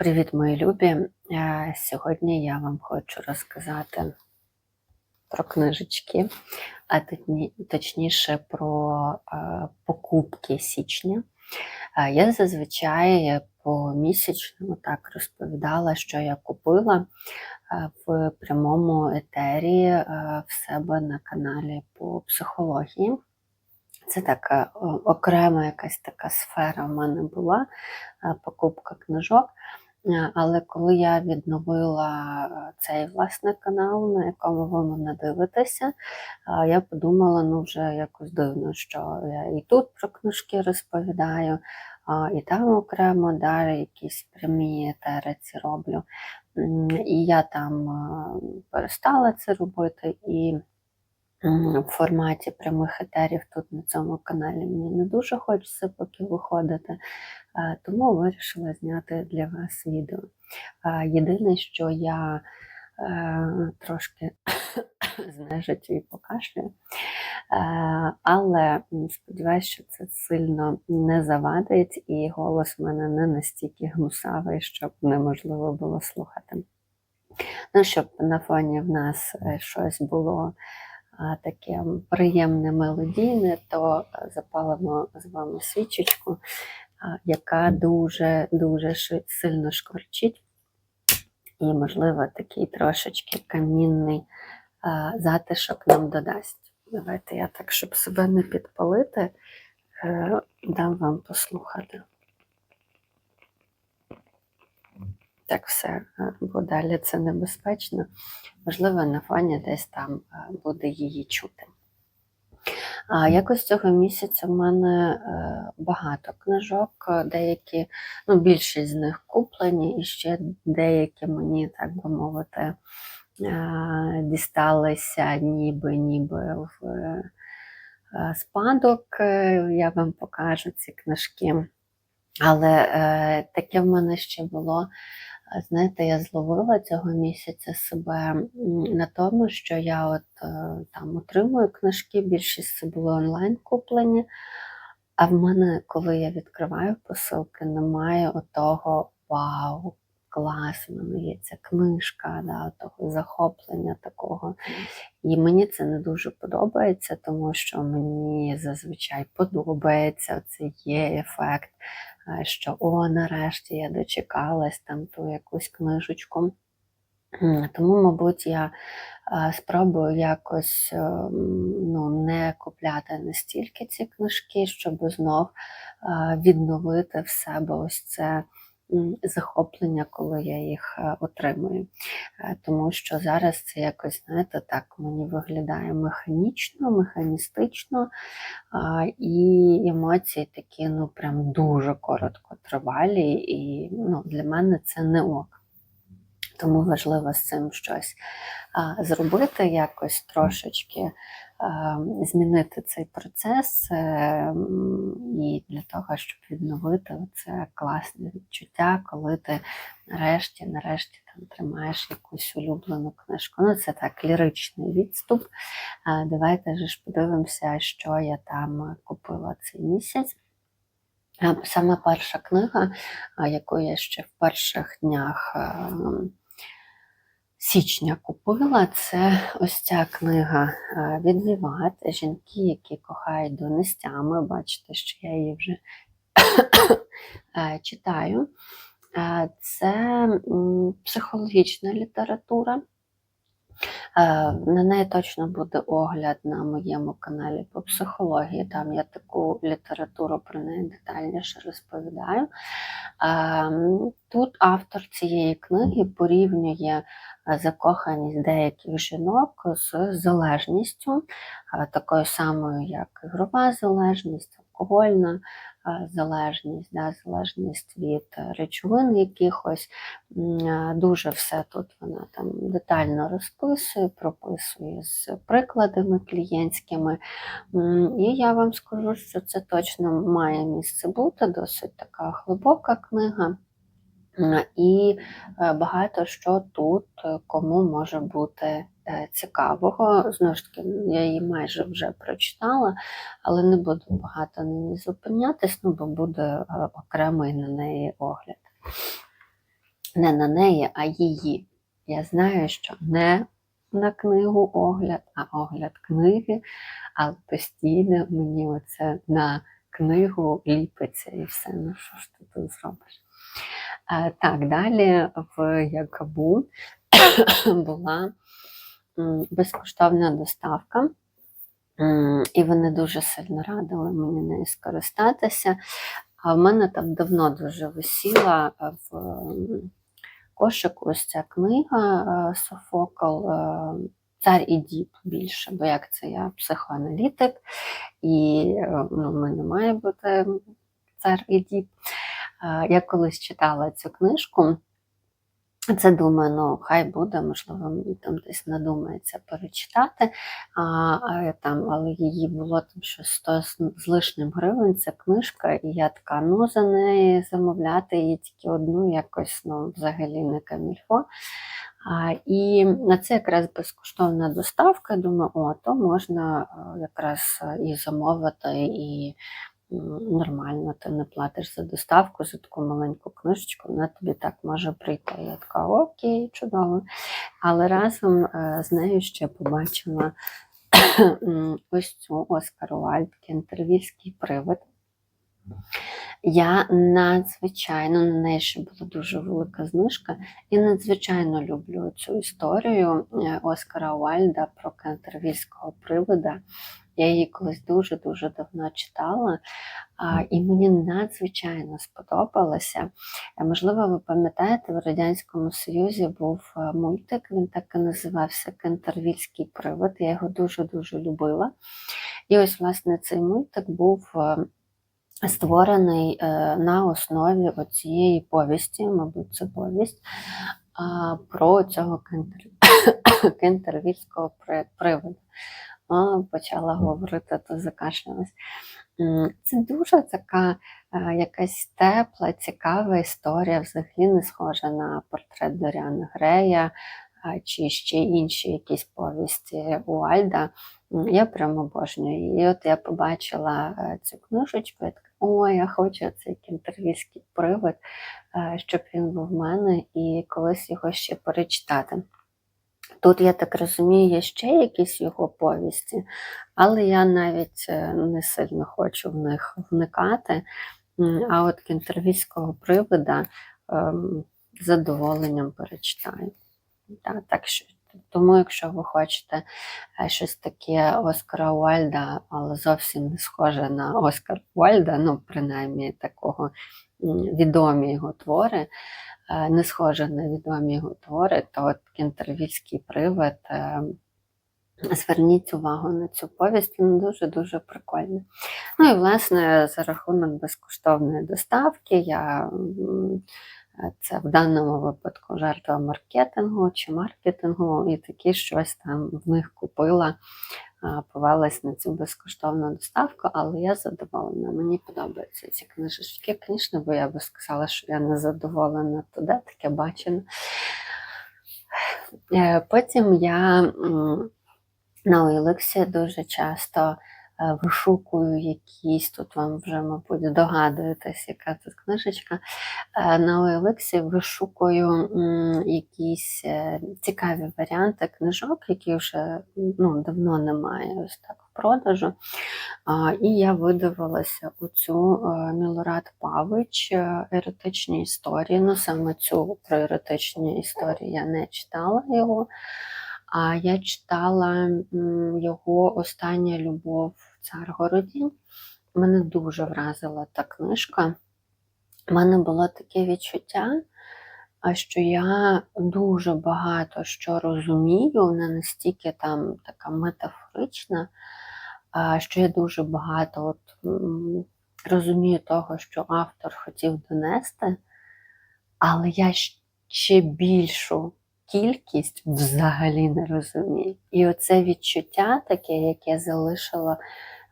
Привіт, мої любі! Е, Сьогодні я вам хочу розказати про книжечки, а точніше про е, покупки січня. Е, Я зазвичай помісячно так розповідала, що я купила в прямому етері в себе на каналі по психології. Це така окрема якась така сфера в мене була покупка книжок. Е, Але коли я відновила е, цей власне канал, на якому ви мене дивитеся, е, я подумала, ну вже якось дивно, що я і тут про книжки розповідаю, і там окремо далі якісь прямі етери ці роблю. І я там перестала це робити. і в форматі прямих етерів тут на цьому каналі мені не дуже хочеться поки виходити, тому вирішила зняти для вас відео. Єдине, що я е, трошки знежить і покашлюю, Е, але сподіваюся, що це сильно не завадить, і голос в мене не настільки гнусавий, щоб неможливо було слухати. Ну, щоб на фоні в нас е, щось було таке приємне мелодійне, то е, запалимо з вами свічечку, яка дуже дуже сильно шкварчить, і, можливо, такий трошечки камінний затишок нам додасть. Давайте я так, щоб себе не підпалити, е, дам вам послухати. Так все, е, бо далі це небезпечно. Можливо, на фоні десь там е, буде її чути. А якось цього місяця в мене е, багато книжок, деякі, ну, більшість з них куплені, і ще деякі мені, так би мовити, дісталися ніби ніби в спадок. Я вам покажу ці книжки. Але таке в мене ще було. Знаєте, я зловила цього місяця себе на тому, що я от е, там отримую книжки, більшість це були онлайн куплені. А в мене, коли я відкриваю посилки, немає отого вау, клас, в мене є ця книжка, да, того захоплення такого. І мені це не дуже подобається, тому що мені зазвичай подобається це є ефект, що о, нарешті я дочекалась там ту якусь книжечку. Тому, мабуть, я е, спробую якось е, ну, не купляти настільки ці книжки, щоб знов е, відновити в себе ось це захоплення, коли я їх е, отримую. Е, Тому що зараз це якось, знаєте, так мені виглядає механічно, механістично, і емоції такі, ну, прям дуже короткотривалі, і ну, для мене це не ок. Тому важливо з цим щось а, зробити, якось трошечки змінити цей процес е, і для того, щоб відновити це класне відчуття, коли ти нарешті, нарешті там тримаєш якусь улюблену книжку. Ну, це так, ліричний відступ. Давайте ж подивимося, що я там купила цей місяць. Саме перша книга, яку я ще в перших днях січня купила, це ось ця книга е, від Віват Жінки, які кохають донестями. Бачите, що я її вже е, читаю. Е, Це психологічна література. Е, На неї точно буде огляд на моєму каналі по психології. Там я таку літературу про неї детальніше розповідаю. Ем, Тут автор цієї книги порівнює е, закоханість деяких жінок з залежністю, е, такою самою, як ігрова залежність, алкогольна залежність, да, залежність від е, речовин якихось. Е, Дуже все тут вона там детально розписує, прописує з прикладами клієнтськими. І я вам скажу, що це точно має місце бути, досить така глибока книга. І е, багато що тут е, кому може бути е, цікавого. Знову ж таки, я її майже вже прочитала, але не буду багато на ній зупинятись, ну, бо буде окремий на неї огляд. не на неї, а її. Я знаю, що не на книгу огляд, а огляд книги, але постійно мені оце на книгу ліпиться і все. Ну що ж ти тут зробиш? Так, далі в Якабу була безкоштовна доставка. І вони дуже сильно радили мені нею скористатися. А в мене там давно дуже висіла в кошику ось ця книга е, Софокл е, Цар і діб більше, бо як це я психоаналітик, і е, ну, в мене має бути цар і діб. Е, Я колись читала цю книжку. Це думаю, ну хай буде, можливо, мені там десь надумається перечитати. А, а, там, але її було там щось 100 з лишнім гривень, це книжка, і я така, ну за неї замовляти її тільки одну, якось ну, взагалі не камільфо. А, і на це якраз безкоштовна доставка. Думаю, о, то можна е, якраз е, і замовити, і нормально, ти не платиш за доставку, за таку маленьку книжечку, вона тобі так може прийти. Я така, окей, чудово. Але разом е, з нею ще побачила ось цю Оскар Уальд кентервільський привид. Я надзвичайно на неї ще була дуже велика знижка. і надзвичайно люблю цю історію е, Оскара Уальда про кентервільського привида. Я її колись дуже-дуже давно читала, і мені надзвичайно сподобалося. Е, Можливо, ви пам'ятаєте, в Радянському Союзі був е, мультик, він так і називався Кентервільський привид. Я його дуже-дуже любила. І ось, власне, цей мультик був. е, створений на основі оцієї повісті, мабуть, це повість про цього кентер... кентервільського при- приводу. Почала говорити, то закашлялась. Це дуже така е, якась тепла, цікава історія, взагалі не схожа на портрет Доріана Грея чи ще інші якісь повісті Уальда. Я прямо обожнюю. І от я побачила е, цю книжечку, я така, ой, я хочу цей кентервільський привид, е, щоб він був в мене і колись його ще перечитати. Тут, я так розумію, є ще якісь його повісті, але я навіть е, не сильно хочу в них вникати. А от кентервільського привида ем, з задоволенням перечитаю. Так, так що, тому, якщо ви хочете е, щось таке Оскара Уальда, але зовсім не схоже на Оскар Уальда, ну, принаймні такого відомі його твори, е, не схоже на відомі його твори, то от кентервільський привид. е, Зверніть увагу на цю повість, вона дуже-дуже прикольна. Ну і власне за рахунок безкоштовної доставки я це в даному випадку жертва маркетингу чи маркетингу, і таки щось там в них купила, повелась на цю безкоштовну доставку, але я задоволена. Мені подобаються ці книжечки. Звісно, бо я би сказала, що я не задоволена, туди, таке бачено. Е, Потім я на Олексі дуже часто вишукую якісь, тут вам вже, мабуть, здогадуєтесь, яка тут книжечка. Е, На Олексі вишукую якісь е, цікаві варіанти книжок, які вже ну, давно немає ось так в продажу. І я видивилася цю е, Мілорад Павич е, еротичні історії. Ну, саме цю про еротичні історії я не читала його. А я читала його Остання любов в Царгороді. Мене дуже вразила та книжка. У мене було таке відчуття, що я дуже багато що розумію, вона настільки там така метафорична, що я дуже багато от, розумію того, що автор хотів донести, але я ще більшу кількість взагалі не розумію. І оце відчуття таке, яке залишило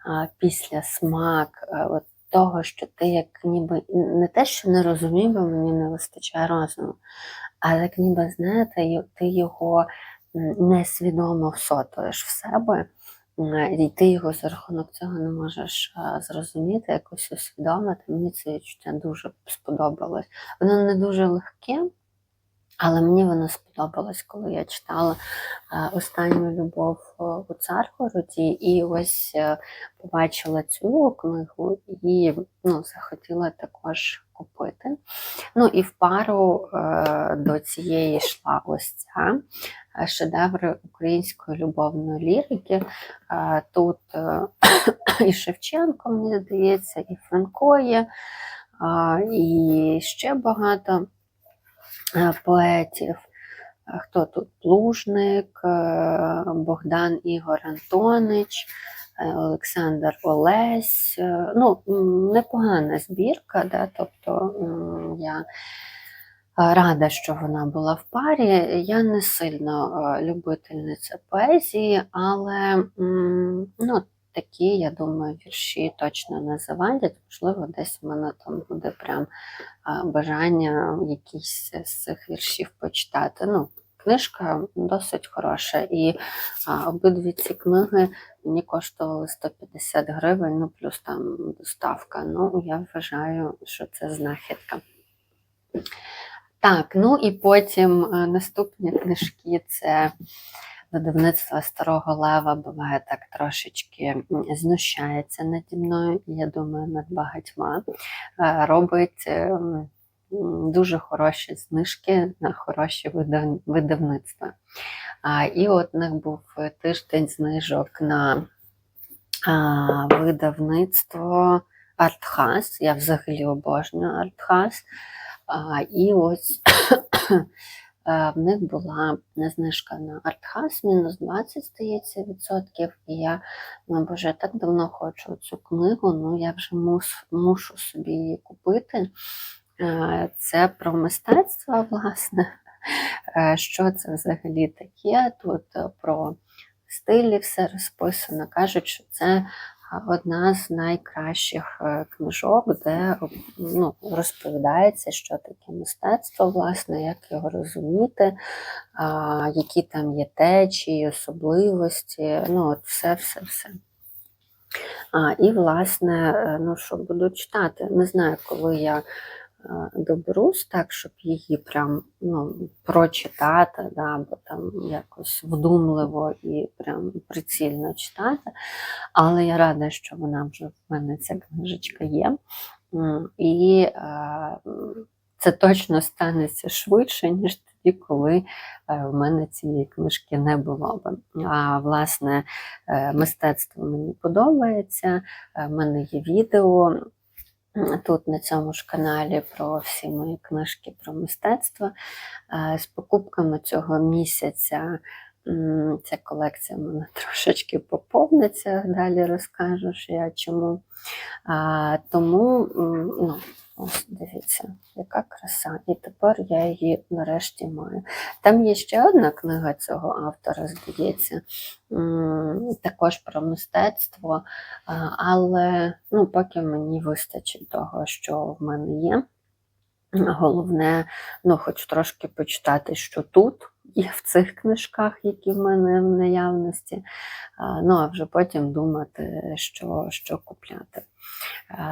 а, після смак, а, от того, що ти як ніби не те, що не розумів, бо мені не вистачає розуму, а як ніби, знаєте, ти його несвідомо всотуєш в себе. І ти його за рахунок цього не можеш зрозуміти, якось усвідомити. Мені це відчуття дуже сподобалось. Воно не дуже легке, Але мені вона сподобалась, коли я читала е, останню любов е, у Царгороді, і ось е, побачила цю книгу і ну, захотіла також купити. Ну і в пару до цієї йшла ось ця шедеври української любовної лірики. Тут і Шевченко, мені здається, і Франко є, і ще багато поетів. Е, Хто тут? Плужник, е, Богдан Ігор Антонич, е, Олександр Олесь. Е, Ну, непогана збірка, да? тобто я е, рада, що вона була в парі. Я не сильно е, любительниця поезії, але ну, такі, я думаю, вірші точно не завадять. Можливо, десь в мене там буде прям бажання якісь з цих віршів почитати. Ну, книжка досить хороша, і а, обидві ці книги мені коштували 150 гривень, ну плюс там доставка. Ну, я вважаю, що це знахідка. Так, ну і потім е, наступні книжки це видавництво Старого Лева буває так трошечки знущається наді мною, я думаю, над багатьма. Е, Робить е, дуже хороші знижки на хороші видавництва. І от у них був тиждень знижок на видавництво Артхас. Я взагалі обожнюю Артхас. І ось в них була знижка на Артхас, мінус 20, здається, відсотків. І я, ну боже, так давно хочу цю книгу, ну я вже мус, мушу собі її купити. Е, Це про мистецтво, власне. Е, Що це взагалі таке? Тут е, про стилі все розписано. Кажуть, що це одна з найкращих е, книжок, де ну, розповідається, що таке мистецтво, власне, як його розуміти, які там є течії, особливості, ну, от все, все, все. А, і, власне, е, ну, що буду читати. Не знаю, коли я доберусь так, щоб її прям ну, прочитати, да, або там якось вдумливо і прям прицільно читати. Але я рада, що вона вже в мене ця книжечка є. І е, це точно станеться швидше, ніж тоді, коли е, в мене цієї книжки не було б. А власне, е, мистецтво мені подобається. е, В мене є відео тут на цьому ж каналі про всі мої книжки про мистецтво. Е, З покупками цього місяця ця колекція в мене трошечки поповниться. Далі розкажу, що я чому. А, тому, ну, ось дивіться, яка краса. І тепер я її нарешті маю. Там є ще одна книга цього автора, здається, також про мистецтво, але ну, поки мені вистачить того, що в мене є. Головне, ну, хоч трошки почитати, що тут є в цих книжках, які в мене в наявності. Ну, а вже потім думати, що, що купляти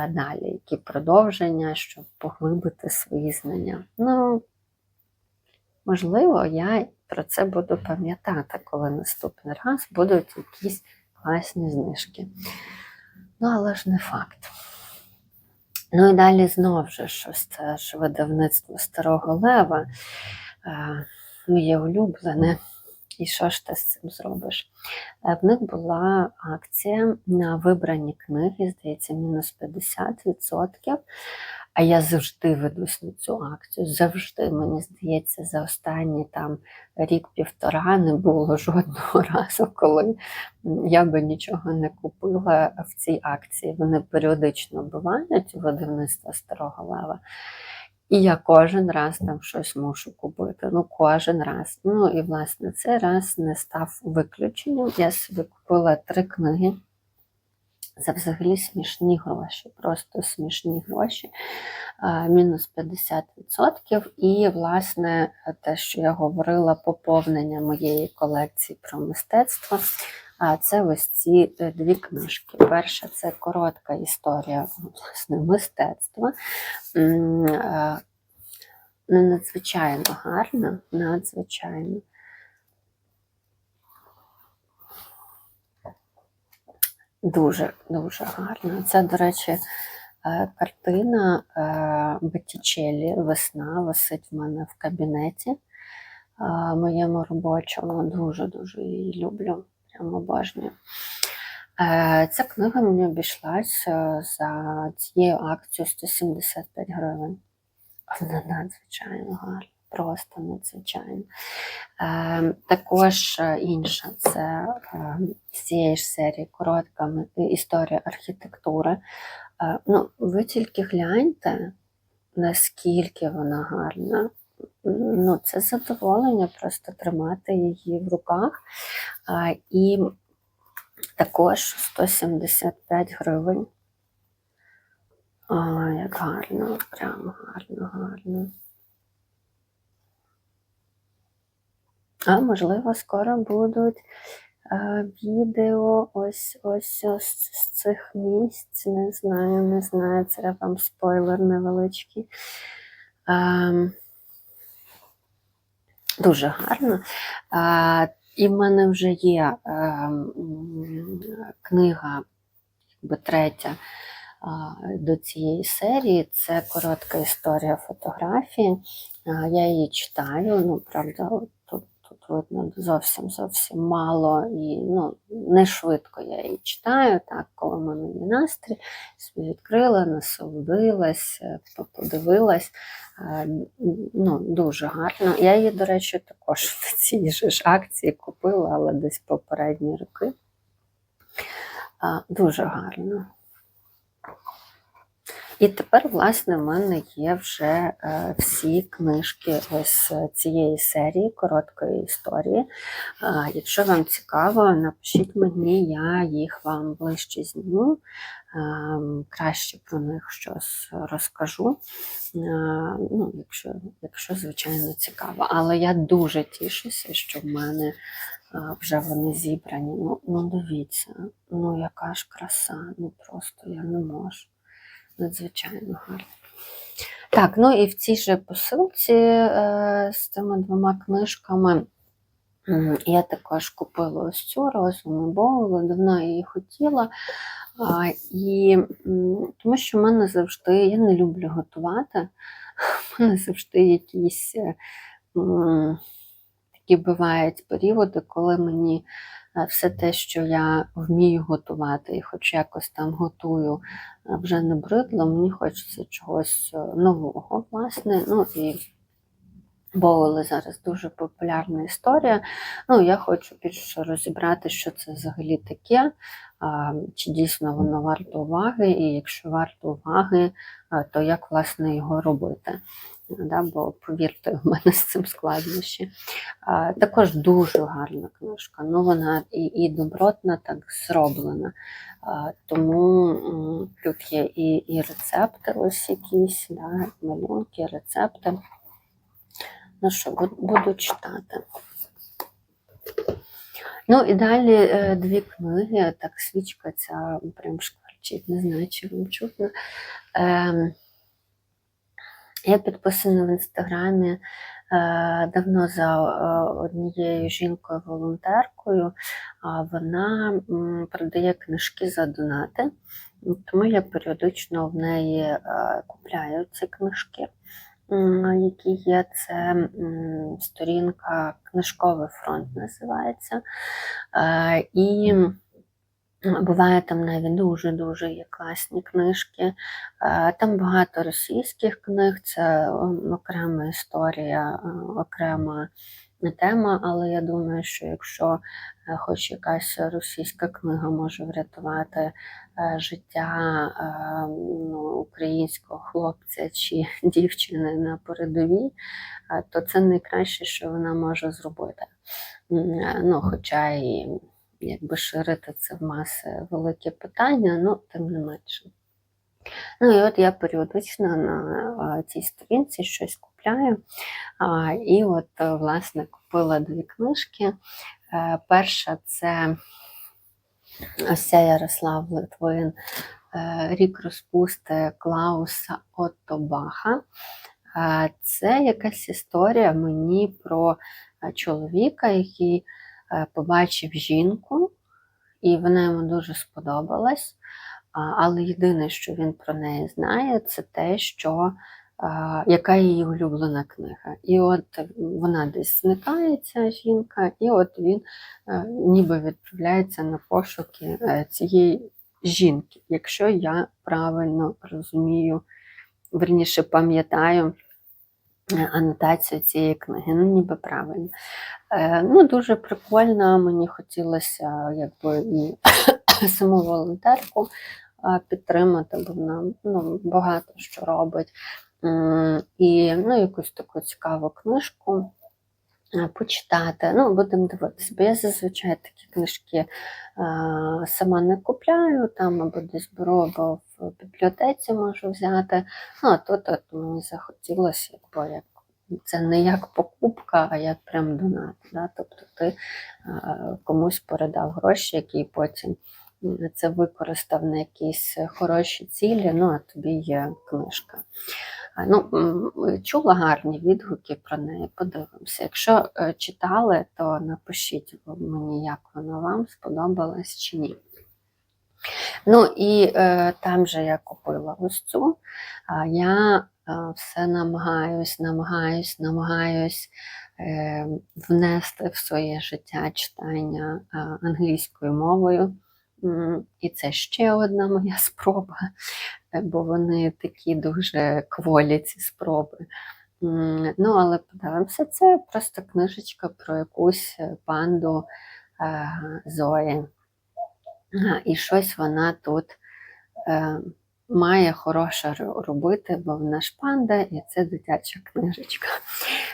далі, які продовження, щоб поглибити свої знання. Ну, можливо, я про це буду пам'ятати, коли наступний раз будуть якісь класні знижки. Ну, але ж не факт. Ну і далі знов же щось це ж видавництво Старого Лева, моє улюблене. І що ж ти з цим зробиш? Е, В них була акція на вибрані книги, здається, мінус 50%. А я завжди ведусь на цю акцію. Завжди, мені здається, за останні там рік-півтора не було жодного разу, коли я би нічого не купила в цій акції. Вони періодично бувають у видавництва Старого Лева. І я кожен раз там щось мушу купити. Ну, кожен раз. Ну і власне цей раз не став виключенням. Я собі купила три книги за взагалі смішні гроші, просто смішні гроші, мінус 50%. І, власне, те, що я говорила, поповнення моєї колекції про мистецтво. А це ось ці е, дві книжки. Перша це коротка історія власне, мистецтва. М, е, ну, надзвичайно гарна, надзвичайно. Дуже, дуже гарна. Це, до речі, е, картина е, Боттічеллі «Весна» висить в мене в кабінеті моєму робочому. Дуже-дуже її люблю, обожнюю. Е, Ця книга мені обійшлася за цією акцією 175 гривень. Вона надзвичайно гарна, просто надзвичайно. Е, також е, інша це е, з цієї ж серії коротка історія архітектури. Е, ну, ви тільки гляньте, наскільки вона гарна. Ну, це задоволення просто тримати її в руках. І також 175 гривень. А, як гарно, прям гарно, гарно. А можливо, скоро будуть е, відео ось ось ось з цих місць. Не знаю, не знаю, це вам спойлер невеличкий. Ем, дуже гарно. А, і в мене вже є а, книга, якби третя а, до цієї серії. Це коротка історія фотографії. А, Я її читаю, ну, правда, тут видно зовсім зовсім мало і ну, не швидко я її читаю, так, коли в мене настрій, собі відкрила, насолодилась, е, подивилась. Ну, дуже гарно. Я її, до речі, також в цій же ж акції купила, але десь попередні роки. Дуже гарно. І тепер, власне, в мене є вже е, всі книжки ось цієї серії короткої історії. Е, якщо вам цікаво, напишіть мені, я їх вам ближче зніму, е, краще про них щось розкажу. Ну, якщо, якщо, звичайно, цікаво. Але я дуже тішуся, що в мене вже вони зібрані. Ну, ну дивіться, ну яка ж краса, ну просто я не можу надзвичайно гарно. Так, ну і в цій же посилці е, з цими двома книжками я також купила ось цю розум і Боула, давно її хотіла. А, і, тому що в мене завжди, я не люблю готувати, в мене завжди якісь е, такі бувають періоди, коли мені все те, що я вмію готувати, і хоч якось там готую, е, вже не бридло, мені хочеться чогось е, нового, власне. Ну і Боули зараз дуже популярна історія. Ну, я хочу більше розібрати, що це взагалі таке, чи дійсно воно варто уваги, і якщо варто уваги, то як власне його робити. Да, бо повірте, в мене з цим складнощі. Також дуже гарна книжка. Ну, вона і, і добротна, так зроблена. А, тому тут є і, і рецепти, ось якісь, да, малюнки, рецепти. Ну що, буду читати. Ну і далі е, дві книги, так свічка ця прям шкварчить, не знаю, чи вам чутно. Ем, я підписана в інстаграмі е, давно за е, однією жінкою-волонтеркою. Вона продає книжки за донати, тому я періодично в неї купляю ці книжки, які є. Це сторінка Книжковий фронт називається. Е, І Буває там навіть дуже-дуже є класні книжки. Е, Там багато російських книг, це окрема історія, е, окрема тема, але я думаю, що якщо хоч якась російська книга може врятувати е, життя е, ну, українського хлопця чи дівчини на передовій, е, то це найкраще, що вона може зробити. Е, Ну, хоча і якби ширити це в маси велике питання, ну тим не менше. Ну і от я періодично на е, цій сторінці щось купляю. І от, е, власне, купила дві книжки. Е, Перша це ось ця Ярослав Литвин, е, Рік розпусти Клауса Отто Баха. А Це якась історія мені про е, чоловіка, який е, побачив жінку, і вона йому дуже сподобалась. Але єдине, що він про неї знає, це те, що яка її улюблена книга. І от вона десь зникає, ця жінка, і от він е, ніби відправляється на пошуки е, цієї жінки, якщо я правильно розумію, верніше пам'ятаю е, анотацію цієї книги. Ну, ніби правильно. Е, Ну, дуже прикольно, мені хотілося якби і саму волонтерку підтримати, бо вона ну, багато що робить. І ну, якусь таку цікаву книжку е, почитати. Ну, будемо дивитися, бо я зазвичай такі книжки е, сама не купляю, там або десь беру, або в бібліотеці можу взяти. Ну, а тут от мені захотілося, якби як. Це не як покупка, а як прям донат. Да? Тобто ти е, комусь передав гроші, які потім це використав на якісь хороші цілі, ну а тобі є книжка. Ну, чула гарні відгуки про неї, подивимося. Якщо е, читали, то напишіть мені, як вона вам сподобалась чи ні. Ну і е, там же я купила ось цю, а я е, все намагаюсь, намагаюсь, намагаюсь е, внести в своє життя читання е, англійською мовою. І це ще одна моя спроба, е, бо вони такі дуже кволі, ці спроби. Ну, але подивимося, це просто книжечка про якусь е, панду е, Зої. І щось вона тут має хороше робити, бо вона панда, і це дитяча книжечка.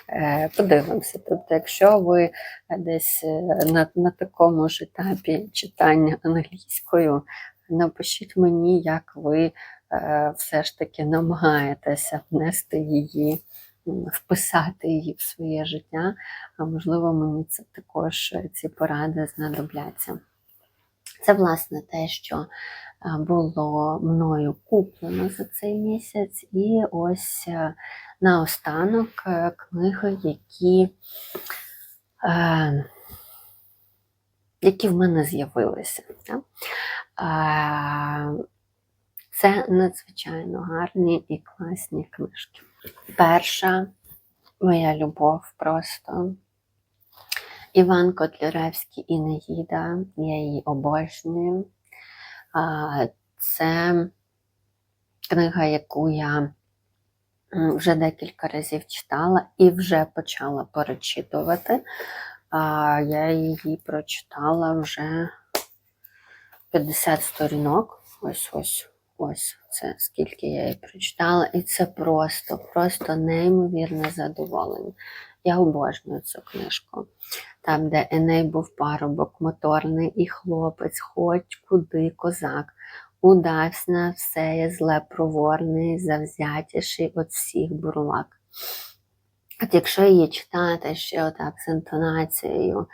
Е, подивимося. Тобто, якщо ви десь е, на, на такому ж етапі читання англійською, напишіть мені, як ви е, все ж таки намагаєтеся внести її, вписати її в своє життя. А можливо, мені це також ці поради знадобляться. Це, власне, те, що було мною куплено за цей місяць. І ось е, наостанок е, книги, які, е, які в мене з'явилися. Е, Це надзвичайно гарні і класні книжки. Перша моя любов просто Іван Котляревський Інеїда, я її обожнюю. Це книга, яку я вже декілька разів читала і вже почала перечитувати. Я її прочитала вже 50 сторінок. Ось ось. Ось це скільки я її прочитала, і це просто, просто неймовірне задоволення. Я обожнюю цю книжку. Там, де Еней був парубок, моторний і хлопець, хоч куди козак. Удався на все є зле проворний, завзятіший от всіх бурлак. От якщо її читати ще отак з інтонацією,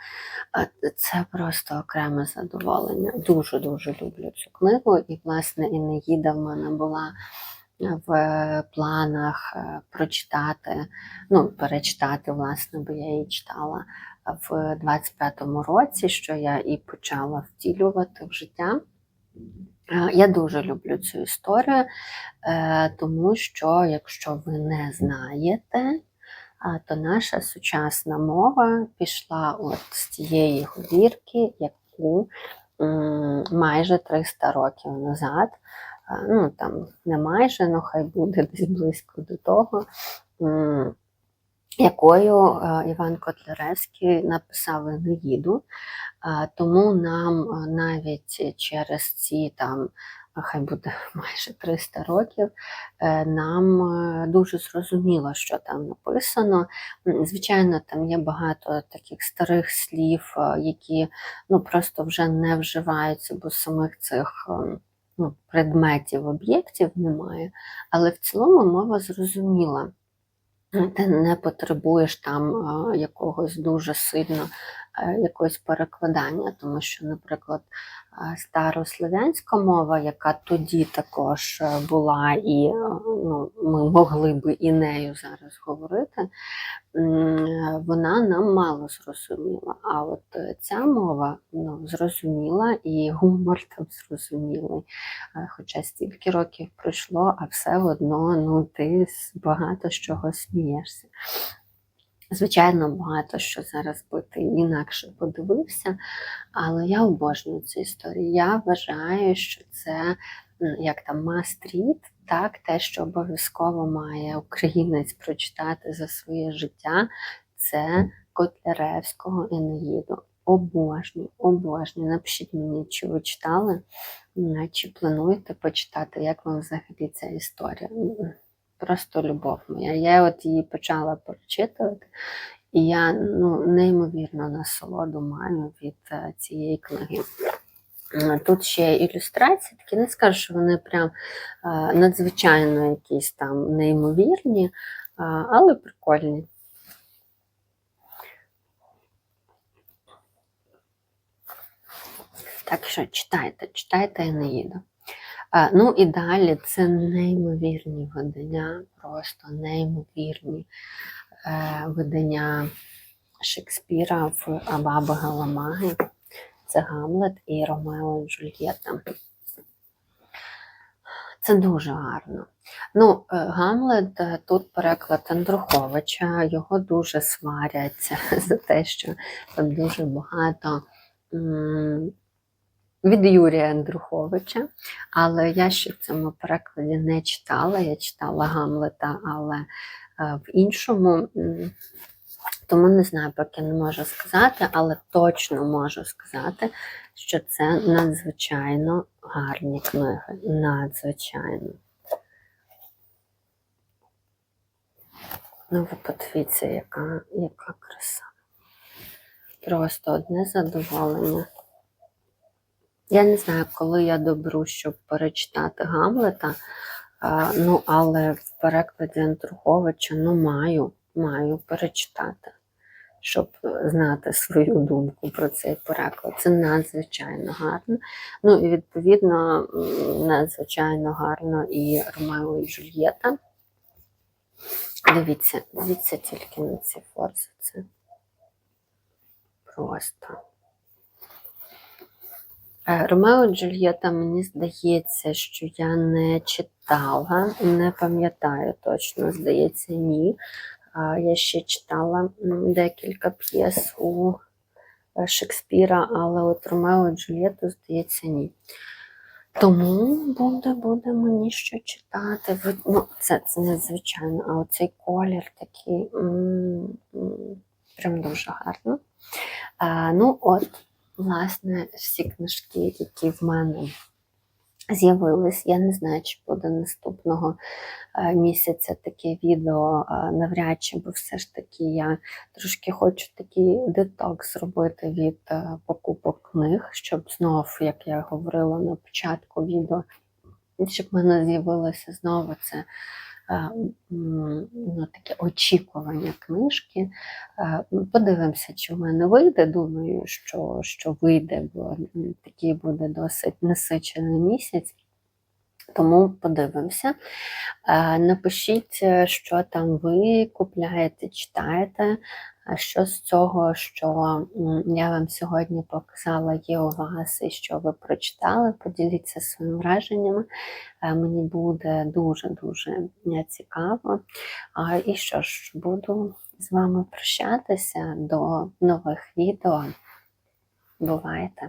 це просто окреме задоволення. Дуже-дуже люблю цю книгу. І, власне, Інеїда в мене була в планах е, прочитати, ну, перечитати, власне, бо я її читала в 25-му році, що я і почала втілювати в життя. Е, Я дуже люблю цю історію, е, тому що, якщо ви не знаєте, то наша сучасна мова пішла от з тієї говірки, яку майже 300 років назад, ну там не майже, ну хай буде десь близько до того, якою е, Іван Котляревський написав Енеїду. Тому нам е, навіть через ці там, хай буде майже 300 років, е, нам е, дуже зрозуміло, що там написано. Звичайно, там є багато таких старих слів, е, які ну, просто вже не вживаються, бо самих цих ем, ну, предметів, об'єктів немає. Але в цілому мова зрозуміла. Ти не потребуєш там е, якогось дуже сильно якогось перекладання, тому що, наприклад, е, старослов'янська мова, яка тоді також е, була, і е, ну, ми могли би і нею зараз говорити, вона нам мало зрозуміла. А от е, ця мова ну, зрозуміла, і гумор там зрозумілий. Е, Хоча стільки років пройшло, а все одно ну, ти багато з чого смієшся. Звичайно, багато що зараз би ти інакше подивився, але я обожнюю цю історію. Я вважаю, що це як там мастріт, так, те, що обов'язково має українець прочитати за своє життя, це Котляревського Енеїду. Обожнюю, обожнюю. Напишіть мені, чи ви читали, чи плануєте почитати, як вам взагалі ця історія. Просто любов моя. Я от її почала прочитувати, і я ну, неймовірно насолоду маю від е, цієї книги. Е, Тут ще ілюстрації, такі не скажу, що вони прям е, надзвичайно якісь там неймовірні, але прикольні. Так що читайте, читайте Енеїду. А, ну і далі це неймовірні видання, просто неймовірні е, видання Шекспіра в Абаби Галамаги. Це Гамлет і Ромео і Джульєта. Це дуже гарно. Ну, е, Гамлет тут переклад Андруховича, його дуже сваряться за те, що там дуже багато від Юрія Андруховича, але я ще в цьому перекладі не читала. Я читала Гамлета, але е, в іншому. Тому не знаю, поки не можу сказати, але точно можу сказати, що це надзвичайно гарні книги. Надзвичайно. Ну, ви подивіться, яка, яка краса. Просто одне задоволення. Я не знаю, коли я добру, щоб перечитати Гамлета, а, ну, але в перекладі Андруховича ну, маю, маю перечитати, щоб знати свою думку про цей переклад. Це надзвичайно гарно. Ну і відповідно надзвичайно гарно і Ромео і Джульєта. Дивіться, дивіться тільки на ці форси. Це просто. Е, Ромео Джульєта, мені здається, що я не читала, не пам'ятаю точно, здається, ні. Я ще читала декілька п'єс у е, Шекспіра, але от Ромео і здається, ні. Тому буде, буде мені що читати. Ну, це, це незвичайно, а оцей колір такий прям дуже гарно. А, ну, от, власне, всі книжки, які в мене з'явились. Я не знаю, чи буде наступного е, місяця таке відео е, навряд чи, бо все ж таки я трошки хочу такий детокс зробити від е, покупок книг, щоб знов, як я говорила на початку відео, щоб в мене з'явилося знову це. Е, Ну, таке очікування книжки. Е, Подивимося, чи в мене вийде. Думаю, що, що вийде, бо такий буде досить насичений місяць. Тому подивимося. Е, Напишіть, що там ви купляєте, читаєте. А Що з цього, що я вам сьогодні показала, є у вас і що ви прочитали, поділіться своїми враженнями. Е, Мені буде дуже-дуже цікаво. І що ж, буду з вами прощатися до нових відео. Бувайте!